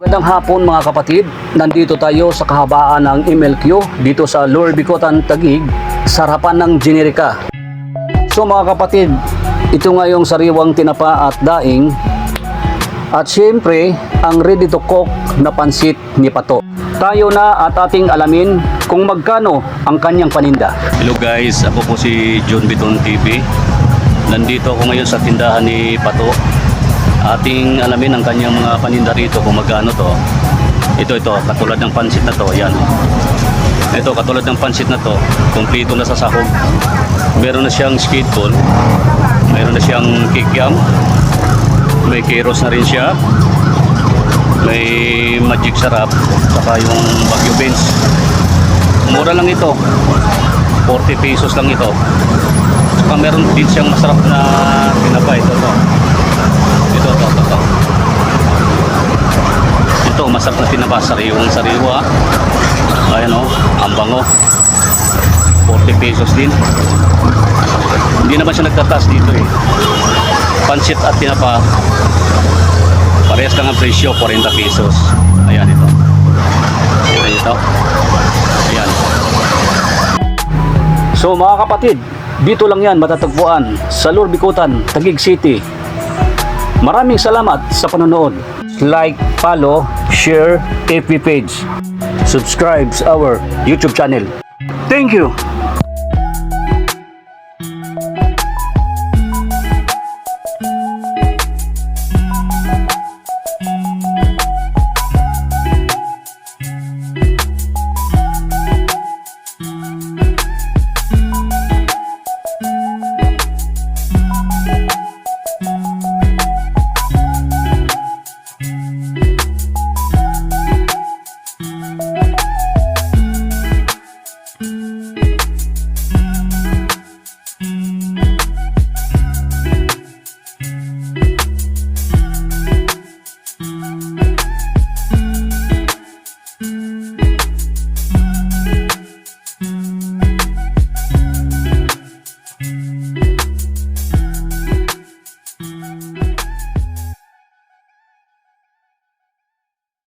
Magandang hapon mga kapatid, nandito tayo sa kahabaan ng MLQ dito sa Lower Bicotan, Taguig, sa harapan ng Generika. So mga kapatid, ito nga yung sariwang tinapa at daing at syempre ang ready to cook na pansit ni Pato. Tayo na at ating alamin kung magkano ang kanyang paninda. Hello guys, ako po si John Biton TV. Nandito ako ngayon sa tindahan ni Pato ating alamin ang kanyang mga paninda rito kung magkano to. Ito, ito, katulad ng pansit na to, yan. Ito, katulad ng pansit na to, kumpleto na sa sahog. Meron na siyang skateball, meron na siyang kikyam, may keros na rin siya, may magic sarap, saka yung bagyo beans. Mura lang ito, 40 pesos lang ito. Saka meron din siyang masarap na tinapay, ito, ito. Ito, ito, ito, ito. Ito, masarap na tinapa, sariwang sariwa. Ayan o, ang bango. 40 pesos din. Hindi naman siya nagtataas dito eh. Pansit at tinapa, parehas lang ang presyo, 40 pesos. Ayan ito. Ayan ito. Ayan. So mga kapatid, dito lang yan matatagpuan sa Lurbikutan, Taguig City. Maraming salamat sa panonood. Like, follow, share, FB page. Subscribe our YouTube channel. Thank you!